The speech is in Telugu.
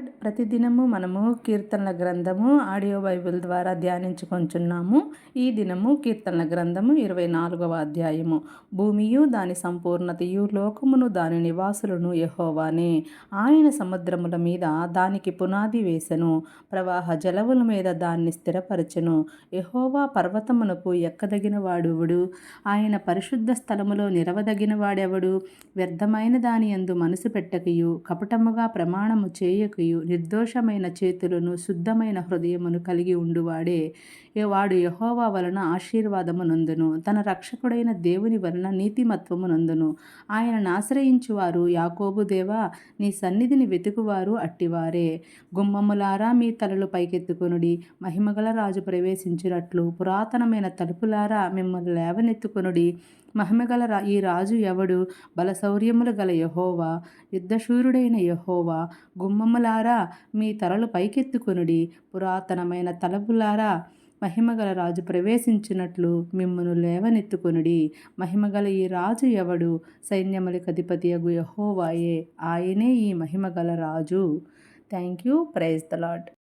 లార్డ్ ప్రతిదినము మనము కీర్తనల గ్రంథము ఆడియో బైబిల్ ద్వారా ధ్యానించుకొంచున్నాము. ఈ దినము కీర్తనల గ్రంథము ఇరవై నాలుగవ అధ్యాయము. భూమియు దాని సంపూర్ణతయు లోకమును దాని నివాసులను యహోవానే. ఆయన సముద్రముల మీద దానికి పునాది వేసెను. ప్రవాహ జలముల మీద దాన్ని స్థిరపరచెను. యహోవా పర్వతమునకు ఎక్కదగిన వాడువుడు ఆయన పరిశుద్ధ స్థలములో నిరవదగిన వాడెవడు వ్యర్థమైన దాని యందు మనసు పెట్టకయు కపటముగా ప్రమాణము చేయకయు మరియు నిర్దోషమైన చేతులను శుద్ధమైన హృదయమును కలిగి ఉండువాడే వాడు యహోవా వలన ఆశీర్వాదమునందును. తన రక్షకుడైన దేవుని వలన నీతిమత్వమునందును. ఆయనను ఆశ్రయించువారు యాకోబు దేవా నీ సన్నిధిని వెతుకువారు అట్టివారే. గుమ్మములారా మీ తలలు పైకెత్తుకొనుడి. మహిమగల రాజు ప్రవేశించినట్లు పురాతనమైన తలుపులారా మిమ్మల్ని లేవనెత్తుకొనుడి. మహిమగల రా ఈ రాజు ఎవడు? బలశౌర్యములు గల యహోవా యుద్ధశూరుడైన యహోవా గుమ్మములారా మీ తలలు పైకెత్తుకొనుడి. పురాతనమైన తలపులారా మహిమగల రాజు ప్రవేశించినట్లు మిమ్మను లేవనెత్తుకొనుడి. మహిమగల ఈ రాజు ఎవడు? సైన్యములకు అధిపతి అగు యహోవాయే. ఆయనే ఈ మహిమగల రాజు. Thank you praise the Lord